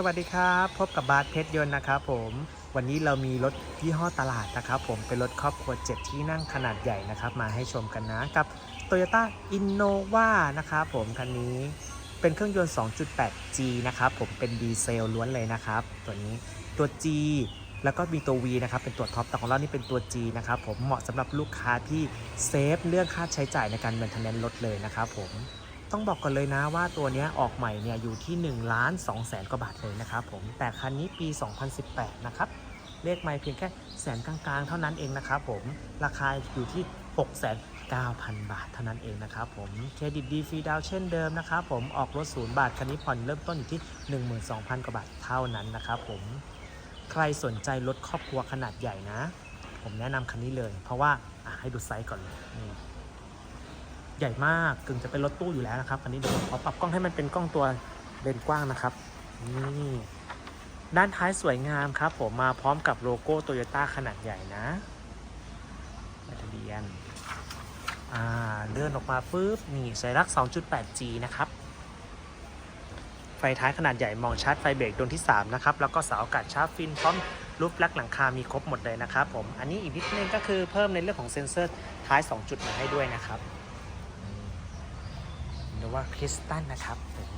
สวัสดีครับ พบกับบาสเพชรยนต์นะครับผมวันนี้เรามีรถยี่ห้อตลาดนะครับผมเป็นรถครอบครัว 7 ที่นั่งขนาดใหญ่นะครับ มาให้ชมกันนะกับ Toyota Innova นะครับผมคันนี้เป็นเครื่องยนต์ 2.8G นะครับผมเป็นดีเซลล้วนเลยนะครับ ตัวนี้ตัว G แล้วก็มีตัว V นะครับเป็นตัวท็อปแต่ของเรานี่เป็นตัว G นะครับผมเหมาะสำหรับลูกค้าที่เซฟเรื่องค่าใช้จ่ายในการเมนเทนเนนรถเลยนะครับผม ต้องบอกก่อนเลยนะว่าตัวนี้ออกใหม่เนี่ยอยู่ที่1ล้าน2แสนกว่าบาทเลยนะครับผมแต่คันนี้ปี 2018 นะครับเลขไม่เพียงแค่แสนกลางๆ เท่านั้นเองนะครับผมราคาอยู่ที่ 6 9 0 0 0 บาทเท่านั้นเองนะครับผมเครดิตดีฟรีดาวเช่นเดิมนะครับผมออกรถศูนย์บาทคันนี้ผ่อนเริ่มต้นอยู่ที่ 12,000 กว่าบาทเท่านั้นนะครับผมใครสนใจรถครอบครัวขนาดใหญ่นะ ผมแนะนำคันนี้เลย เพราะว่าให้ดูไซส์ก่อนเลยนี่ ใหญ่มากกึ่งจะเป็นรถตู้อยู่แล้วนะครับคันนี้เดี๋ยวผมขอปรับกล้องให้มันเป็นกล้องตัวเลนกว้างนะครับนี่ด้านท้ายสวยงามครับ ผมมาพร้อมกับโลโก้โตโยต้าขนาดใหญ่นะทะเบียนอ่าเลื่อนออกมาปุ๊บนี่สัญลักษณ์ 2.8G นะครับ ไฟท้ายขนาดใหญ่มองชัดไฟเบรกดวงที่ 3 นะครับ แล้วก็เสาอากาศชาร์จฟินพร้อมรูปลักษณ์หลังคา มีครบหมดเลยนะครับผม อันนี้อีกนิดนึงก็คือเพิ่มในเรื่องของเซ็นเซอร์ท้าย 2 จุดมาให้ด้วยนะครับ รือว่าคริสตัลนะครับผม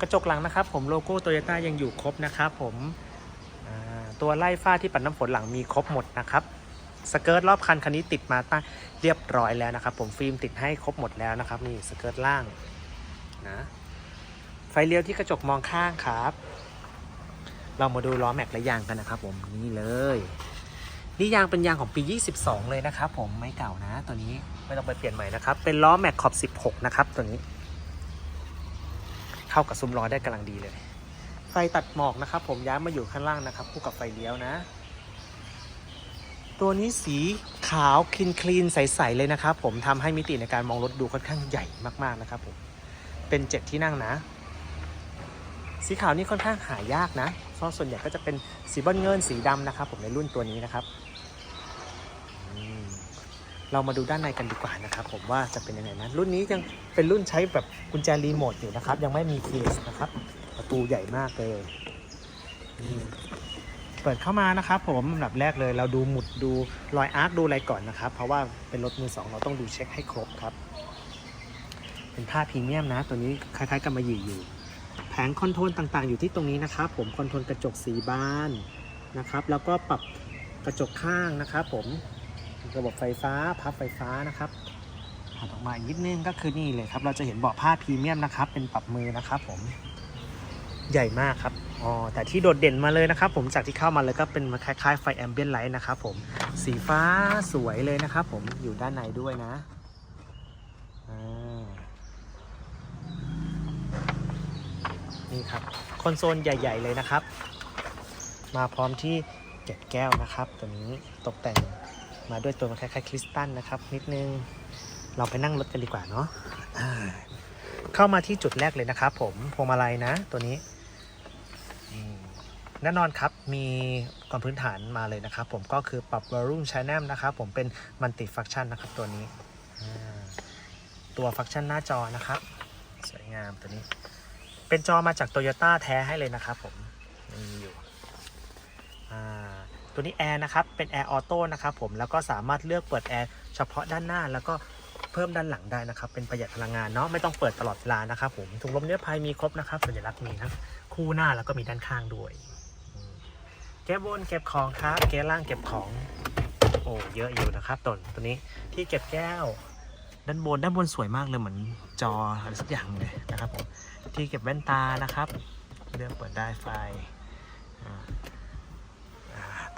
กระจกหลังนะครับ ผมโลโก้โตโยต้ายังอยู่ครบนะครับผมตัวไล่ฝ้าที่ปัดน้ำฝนหลังมีครบหมดนะครับสเกิร์ตรอบคันคันนี้ติดมาตั้งเรียบร้อยแล้วนะครับ ผมฟิล์มติดให้ครบหมดแล้วนะครับนี่สเกิร์ตล่างนะไฟเลี้ยวที่กระจกมองข้างครับ เรามาดูล้อแม็กและยางกันนะครับ ผมนี่เลย นี่ยางเป็นยางของปี 22 เลยนะครับ ผมไม่เก่านะตัวนี้ ไม่ต้องไปเปลี่ยนใหม่นะครับ เป็นล้อแม็กขอบ 16 นะครับ ตัวนี้ เข้ากับซุ้มล้อได้กำลังดีเลย ไฟตัดหมอกนะครับ ผมย้ายมาอยู่ข้างล่างนะครับ คู่กับไฟเลี้ยวนะ ตัวนี้สีขาวคลีนคลีนใส ๆ เลยนะครับ ผมทำให้มิติในการมองรถดูค่อนข้างใหญ่มากๆนะครับผม เป็นเจ็ดที่นั่งนะ สีขาวนี่ค่อนข้างหายากนะเพราะส่วนใหญ่ก็จะเป็นสีบอลเงินสีดำนะครับ ผมในรุ่นตัวนี้นะครับ เรามาดูด้านในกันดีกว่านะครับผมว่าจะเป็นยังไงนะรุ่นนี้ยังเป็นรุ่นใช้แบบกุญแจรีโมทอยู่นะครับ ยังไม่มีเคสนะครับประตูใหญ่มากเลยเปิดเข้ามานะครับผมอันดับแรกเลยเราดูหมุดดูรอยอาร์คดูอะไรก่อนนะครับ เพราะว่าเป็นรถมือสองเราต้องดูเช็คให้ครบครับ เป็นผ้าพรีเมียมนะ ตัวนี้คล้ายๆกับมาหยี่อยู่ แผงคอนโทรลต่างๆ อยู่ที่ตรงนี้นะครับผมคอนโทรลกระจกสีบานนะครับ แล้วก็ปรับกระจกข้างนะครับผม ระบบไฟฟ้าพับไฟฟ้านะครับถัดออกมาอีกนิดนึงก็คือนี่เลยครับ เราจะเห็นเบาะผ้าพรีเมียมนะครับ เป็นปรับมือนะครับผมใหญ่มากครับอ๋อแต่ที่โดดเด่นมาเลยนะครับผมจากที่เข้ามาเลยก็เป็นคล้ายๆไฟแอมเบียนไลท์นะครับผมสีฟ้าสวยเลยนะครับผมอยู่ด้านในด้วยนะนี่ครับคอนโซลใหญ่ ๆ เลยนะครับ มาพร้อมที่เก็บแก้วนะครับตัวนี้ตกแต่ง มาด้วยตัวคล้ายๆคริสตัลนะครับ นิดนึง เราไปนั่งรถกันดีกว่าเนาะเข้ามาที่จุดแรกเลยนะครับผมพวงมาลัยนะตัวนี้แน่นอนครับ มีก่อนพื้นฐานมาเลยนะครับ ผมก็คือปรับ volume channel นะครับ ผมเป็น multi function นะครับตัวนี้ ตัวฟังก์ชันหน้าจอนะครับ สวยงามตัวนี้ เป็นจอมาจากโตโยต้าแท้ให้เลยนะครับผมมีอยู่ ตัวนี้แอร์นะครับเป็นแอร์ออโต้นะครับผมแล้วก็สามารถเลือกเปิดแอร์เฉพาะด้านหน้าแล้วก็เพิ่มด้านหลังได้นะครับ เป็นประหยัดพลังงานเนาะไม่ต้องเปิดตลอดเวลานะครับผมถุงลมนิรภัยมีครบนะครับสัญลักษณ์มีทั้งคู่หน้าแล้วก็มีด้านข้างด้วยอืมเก็บบนเก็บของครับเก็บล่างเก็บของโอ้เยอะอยู่นะครับตนตัวนี้ที่เก็บแก้ว ด้านบนด้านบนสวยมากเลยเหมือนจออะไรสักอย่างเลยนะครับผมที่เก็บแว่นตานะครับเลือกเปิดได้ไฟ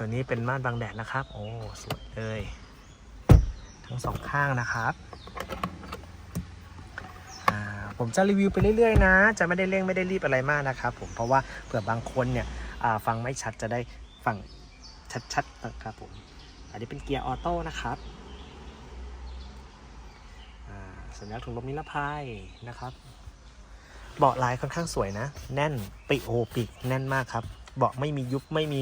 ตัวนี้เป็นม่านบังแดดนะครับ โอ้ สวยเลย ทั้งสองข้างนะครับผมจะรีวิวไปเรื่อยๆนะ จะไม่ได้เร่งไม่ได้รีบอะไรมากนะครับผม เพราะว่าเผื่อบางคนเนี่ยฟังไม่ชัดจะได้ฟังชัดๆนะครับผม อันนี้เป็นเกียร์ออโต้นะครับสัญลักษณ์ถุงลมนิรภัยนะครับ เบาะลายค่อนข้างสวยนะ แน่นปีโอปีกแน่นมากครับ เบาะไม่มียุบไม่มี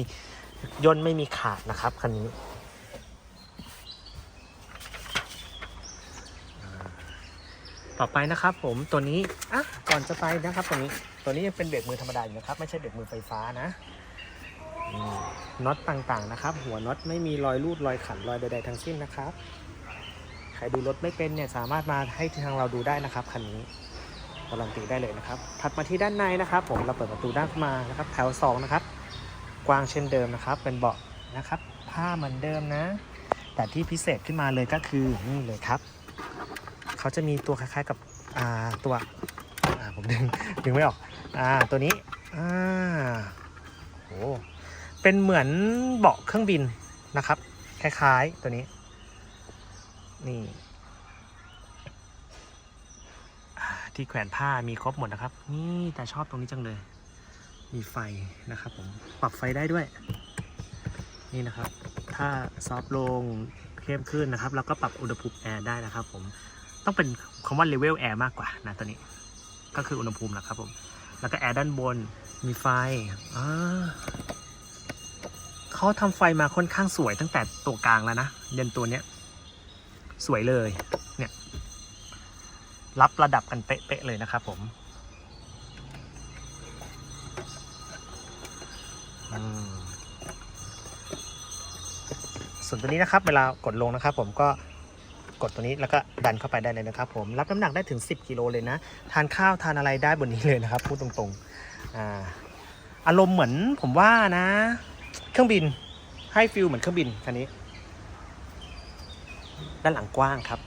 ย่นไม่มีขาดนะครับคันนี้ ต่อไปนะครับ ผมตัวนี้อะก่อนจะไปนะครับ ตัวนี้ตัวนี้ยังเป็นเบรกมือธรรมดาอยู่นะครับ ไม่ใช่เบรกมือไฟฟ้านะน็อตต่างๆนะครับ หัวน็อตไม่มีรอยรูดรอยขันรอยใดๆทั้งสิ้นนะครับใครดูรถไม่เป็นเนี่ยสามารถมาให้ทางเราดูได้นะครับคันนี้การันตีได้เลยนะครับถัดมาที่ด้านในนะครับ ผมเราเปิดประตูด้านเข้ามานะครับ แถวสองนะครับ กว้างเช่นเดิมนะครับ เป็นเบาะนะครับ ผ้าเหมือนเดิมนะ แต่ที่พิเศษขึ้นมาเลยก็คือนี่เลยครับ เขาจะมีตัวคล้ายๆกับตัวผมดึงดึงไม่ออกอ่าตัวนี้อ่าโอ้เป็นเหมือนเบาะเครื่องบินนะครับ คล้ายๆตัวนี้ นี่ที่แขวนผ้ามีครบหมดนะครับ นี่แต่ชอบตรงนี้จังเลย มีไฟนะครับผมปรับไฟได้ด้วย นี่นะครับ ถ้าซอฟต์ลงเข้มขึ้นนะครับแล้วก็ปรับอุณหภูมิแอร์ได้นะครับผมต้องเป็นคำว่าเลเวลแอร์มากกว่านะตัวนี้ ก็คืออุณหภูมินะครับผมแล้วก็แอร์ด้านบนมีไฟอ่าเขาทำไฟมาค่อนข้างสวยตั้งแต่ตัวกลางแล้วนะยันตัวเนี้ยสวยเลยเนี่ยรับระดับกันเป๊ะๆเลยนะครับผม ส่วนตัวนี้นะครับ เวลากดลงนะครับ ผมก็กดตัวนี้แล้วก็ดันเข้าไปได้เลยนะครับ ผมรับน้ำหนักได้ถึง 10กิโลเลยนะ ทานข้าวทานอะไรได้บนนี้เลยนะครับพูดตรงๆอ่าอารมณ์เหมือนผมว่านะ เครื่องบินให้ฟิลเหมือนเครื่องบินคันนี้ ด้านหลังกว้างครับ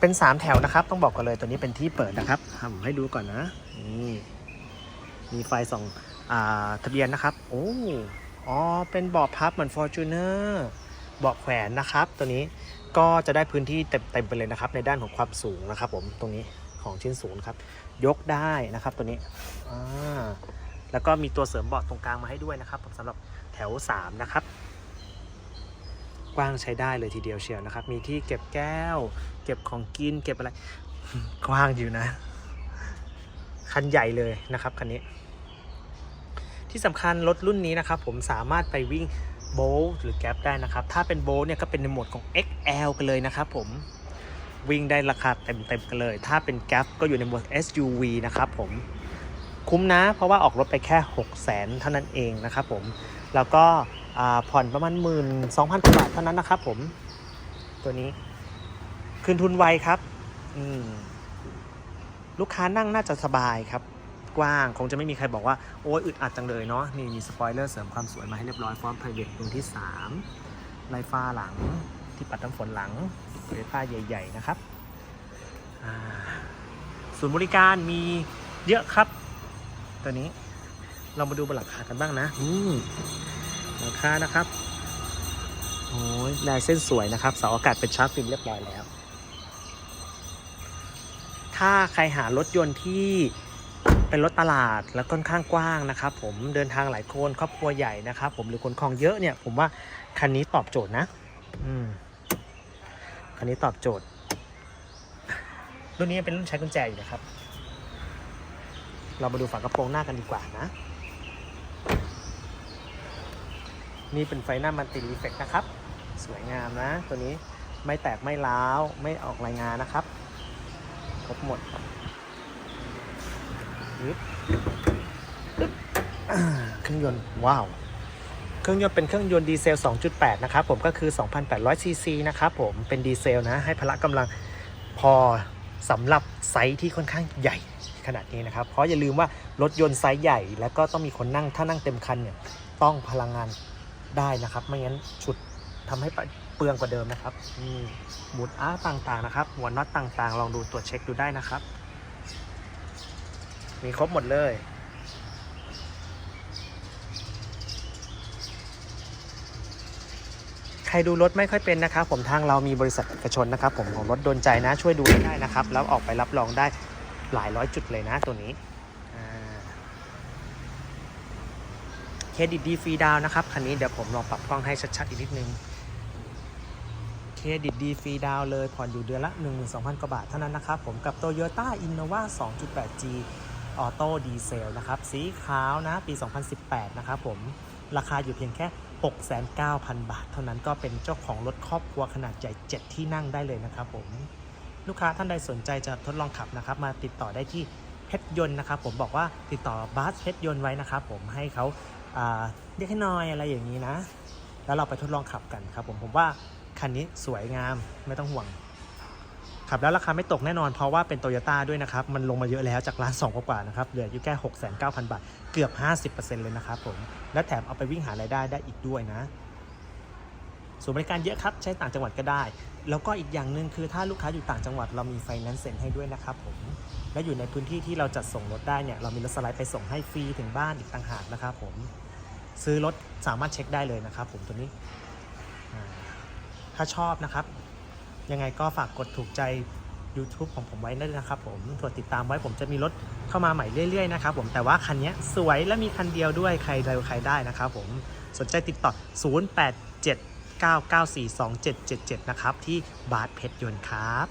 เป็นสามแถวนะครับ ต้องบอกกันเลยตัวนี้เป็นที่เปิดนะครับอะผมให้ดูก่อนนะนี่มีไฟสอง ทะเบียนนะครับ โอ้ อ๋อ เป็นเบาะพับเหมือน Fortuner เบาะแขวนนะครับ ตัวนี้ก็จะได้พื้นที่เต็มๆไปเลยนะครับ ในด้านของความสูงนะครับผม ตรงนี้ของชิ้นสูงครับ ยกได้นะครับตัวนี้อ่าแล้วก็มีตัวเสริมเบาะตรงกลางมาให้ด้วยนะครับสำหรับแถว 3 นะครับ กว้างใช้ได้เลยทีเดียวเชียวนะครับ มีที่เก็บแก้ว เก็บของกิน เก็บอะไร กว้างอยู่นะ คันใหญ่เลยนะครับคันนี้ ที่สำคัญรถรุ่นนี้นะครับผมสามารถไปวิ่งโบลหรือแก๊ปได้นะครับ ถ้าเป็นโบลเนี่ยก็เป็นในโหมดของ XL กันเลยนะครับผมวิ่งได้ราคาเต็มๆกันเลย ถ้าเป็นแก๊ปก็อยู่ในโหมด SUV นะครับผมคุ้มนะ เพราะว่าออกรถไปแค่ 6 0 0 0 0 0เท่านั้นเองนะครับผมแล้วก็ผ่อนประมาณหมื่นสองพันกว่าบาทเท่านั้นนะครับผมตัวนี้คืนทุนไวครับลูกค้านั่งน่าจะสบายครับ กว้าง คงจะไม่มีใครบอกว่า โอ้ยอึดอัดจังเลยเนาะนี่มีสปอยเลอร์เสริมความสวยมาให้เรียบร้อยพร้อมไพรเวทดวงที่3ไลฟ้าหลังที่ปัดน้ำฝนหลังไฟฟ้าใหญ่ ๆ นะครับอ่าศูนย์บริการมีเยอะครับ ตัวนี้เรามาดูบนหลังคากันบ้างนะอืมหลังคานะครับโอ้ยลายเส้นสวยนะครับเสาอากาศเป็นชาร์ปฟิล์มเรียบร้อยแล้ว ถ้าใครหารถยนต์ที่ เป็นรถตลาดและค่อนข้างกว้างนะครับผมเดินทางหลายคนครอบครัวใหญ่นะครับผมหรือคนคลองเยอะเนี่ย ผมว่าคันนี้ตอบโจทย์นะอืมคันนี้ตอบโจทย์รุ่นนี้เป็นรุ่นใช้กุญแจอยู่นะครับ เรามาดูฝากระโปรงหน้ากันดีกว่านะ นี่เป็นไฟหน้ามันติรีเฟกนะครับ สวยงามนะ ตัวนี้ไม่แตกไม่ร้าว ไม่ออกรายงานนะครับ ครบหมดึบปึ๊บเครื่องยนต์ว้าว เครื่องยนต์เป็นเครื่องยนต์ดีเซล 2.8 นะครับผมก็คือ 2,800 ซีซีนะครับผมเป็นดีเซลนะ ให้พละกำลังพอสำหรับไซส์ที่ค่อนข้างใหญ่ขนาดนี้นะครับ เพราะอย่าลืมว่ารถยนต์ไซส์ใหญ่ แล้วก็ต้องมีคนนั่งถ้านั่งเต็มคันเนี่ยต้องพลังงานได้นะครับ ไม่งั้นฉุดทำให้เปลืองกว่าเดิมนะครับอืมหมุดอาร์ต่างๆนะครับ หัวน็อตต่างๆ ลองดูตรวจเช็คดูได้นะครับ มีครบหมดเลย ใครดูรถไม่ค่อยเป็นนะครับ ผมทางเรามีบริษัทเอกชนนะครับ ผมของรถโดนใจนะ ช่วยดูได้นะครับ แล้วออกไปรับรองได้หลายร้อยจุดเลยนะตัวนี้เครดิตดีฟรีดาวนะครับคันนี้เดี๋ยวผมลองปรับกล้องให้ชัดๆอีกนิดนึงเครดิตดีฟรีดาวเลยผ่อนอยู่เดือนละ 12,000 กว่าบาทเท่านั้นนะครับ ผมกับ Toyota Innova 2.8G ออโต้ดีเซลนะครับ สีขาวนะ ปี 2018 นะครับผม ราคาอยู่เพียงแค่ 69,000 บาท เท่านั้นก็เป็นเจ้าของรถครอบครัวขนาดใหญ่ 7 ที่นั่งได้เลยนะครับผม ลูกค้าท่านใดสนใจจะทดลองขับนะครับ มาติดต่อได้ที่เพชรยนต์นะครับผมบอกว่าติดต่อบาสเพชรยนต์ไว้นะครับผมให้เขาเรียกให้น้อยอะไรอย่างนี้นะ แล้วเราไปทดลองขับกันครับผมผมว่าคันนี้สวยงามไม่ต้องห่วง ขับแล้วราคาไม่ตกแน่นอนเพราะว่าเป็นโตโยต้าด้วยนะครับ มันลงมาเยอะแล้วจากล้านสองกว่าๆนะครับ เหลืออยู่แค่ 6 9 0 0 0 บาท เกือบ 50%เลยนะครับผม และแถมเอาไปวิ่งหารายได้ได้อีกด้วยนะส่วนบริการเยอะครับ ใช้ต่างจังหวัดก็ได้ แล้วก็อีกอย่างหนึ่งคือถ้าลูกค้าอยู่ต่างจังหวัดเรามีไฟแนนซ์เซ็นให้ด้วยนะครับผม และอยู่ในพื้นที่ที่เราจัดส่งรถได้เนี่ยเรามีรถสไลด์ไปส่งให้ฟรีถึงบ้านอีกต่างหากนะครับผม ซื้อรถสามารถเช็คได้เลยนะครับผมตัวนี้ ถ้าชอบนะครับ ยังไงก็ฝากกดถูกใจ YouTube ของผมไว้ด้วยนะครับผมกดติดตามไว้ผมจะมีรถเข้ามาใหม่เรื่อยๆนะครับผมแต่ว่าคันนี้สวยและมีคันเดียวด้วยใครเร็วใครได้นะครับผมสนใจติดต่อ 0879942777 นะครับที่บาร์เพชรยนต์ครับ